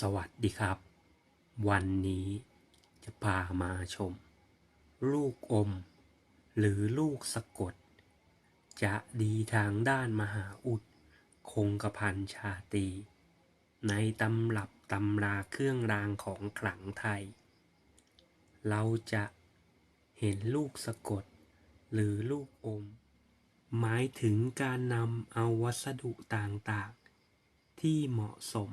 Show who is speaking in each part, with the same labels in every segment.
Speaker 1: สวัสดีครับ วันนี้จะพามาชม ลูกอม หรือลูกสะกด จะดีทางด้านมหาอุด คงกระพันชาตี ในตำรับตำราเครื่องรางของขลังไทย เราจะเห็นลูกสะกด หรือลูกอม หมายถึงการนำเอาวัสดุต่างๆ ที่เหมาะสม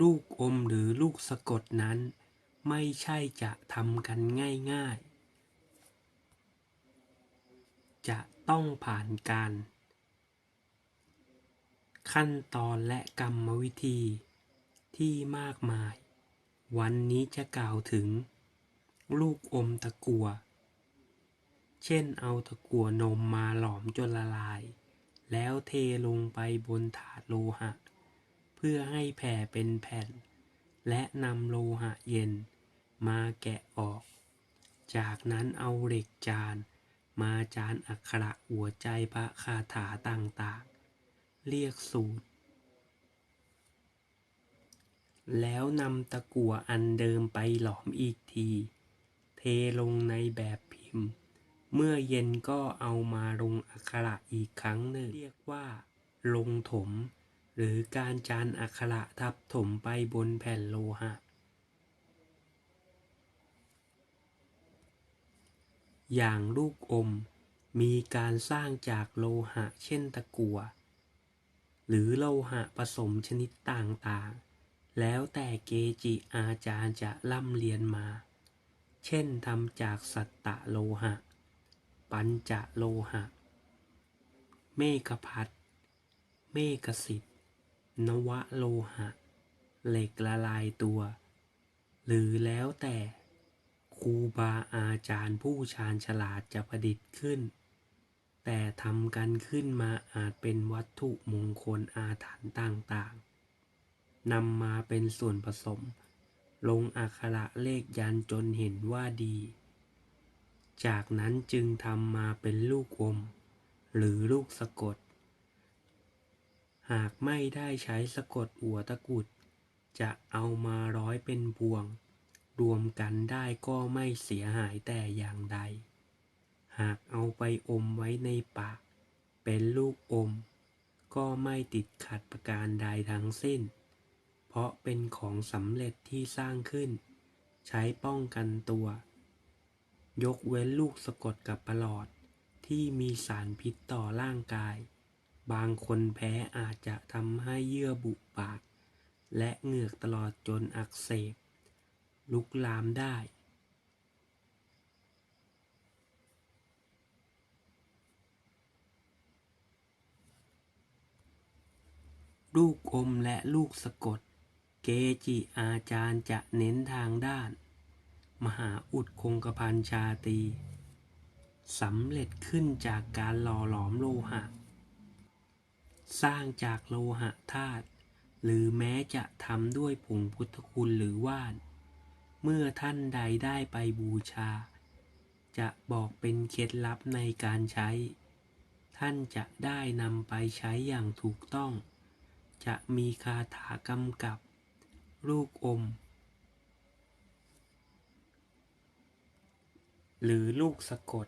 Speaker 1: ลูกอมหรือลูกสะกดนั้น ไม่ใช่จะทำกันง่าย ๆ จะต้องผ่านการ ขั้นตอนและกรรมวิธีที่มากมาย วันนี้จะกล่าวถึง ลูกอมตะกัว เช่นเอาตะกัวนมมาหลอมจนละลาย แล้วเทลงไปบนถาดโลหะ พื่อให้แผ่เป็นแผ่น และนำโลหะเย็นมาแกะออก จากนั้นเอาเหล็กจาน มาจานอักขระหัวใจพระคาถาต่างๆ เรียกสูตร แล้วนำตะกั่วอันเดิมไปหลอมอีกที เทลงในแบบพิมพ์ เมื่อเย็นก็เอามาลงอักขระอีกครั้งหนึ่ง เรียกว่า ลงถม หรือการจานอักขระทับถมไปบนแผ่นโลหะ อย่างลูกอมมีการสร้างจากโลหะเช่นตะกั่วหรือโลหะผสมชนิดต่างๆ แล้วแต่เกจิอาจารย์จะล่ำเรียนมา เช่นทำจากสัตตะโลหะ ปัญจะโลหะ เมฆพัดเมฆสิทธิ นวโลหะ เหล็กละลายตัว หรือแล้วแต่ครูบาอาจารย์ผู้ชาญฉลาดจะประดิษฐ์ขึ้น แต่ทำกันขึ้นมาอาจเป็นวัตถุมงคลอาถรรพ์ต่างๆนำมาเป็นส่วนผสม ลงอักขระเลขยันจนเห็นว่าดี จากนั้นจึงทำมาเป็นลูกอม หรือลูกสะกด หากไม่ได้ใช้สะกดหัวตะกุด จะเอามาร้อยเป็นพวง รวมกันได้ก็ไม่เสียหายแต่อย่างใด หากเอาไปอมไว้ในปาก เป็นลูกอม ก็ไม่ติดขัดประการใดทั้งสิ้น เพราะเป็นของสำเร็จที่สร้างขึ้น ใช้ป้องกันตัว ยกเว้นลูกสะกดกับประหลอดที่มีสารพิษต่อร่างกาย บางคนแพ้อาจจะทำให้เยื่อบุปาก และเหงือกตลอดจนอักเสบ ลุกลามได้ ลูกอมและลูกสะกด เกจิอาจารย์จะเน้นทางด้าน มหาอุดคงกระพันชาตีสำเร็จขึ้นจากการหล่อหลอมโลหะ สร้างจากโลหะธาตุหรือแม้จะทำด้วยผงพุทธคุณหรือว่าน เมื่อท่านใดได้ไปบูชา จะบอกเป็นเคล็ดลับในการใช้ ท่านจะได้นำไปใช้อย่างถูกต้อง จะมีคาถากำกับ ลูกอม หรือลูกสะกด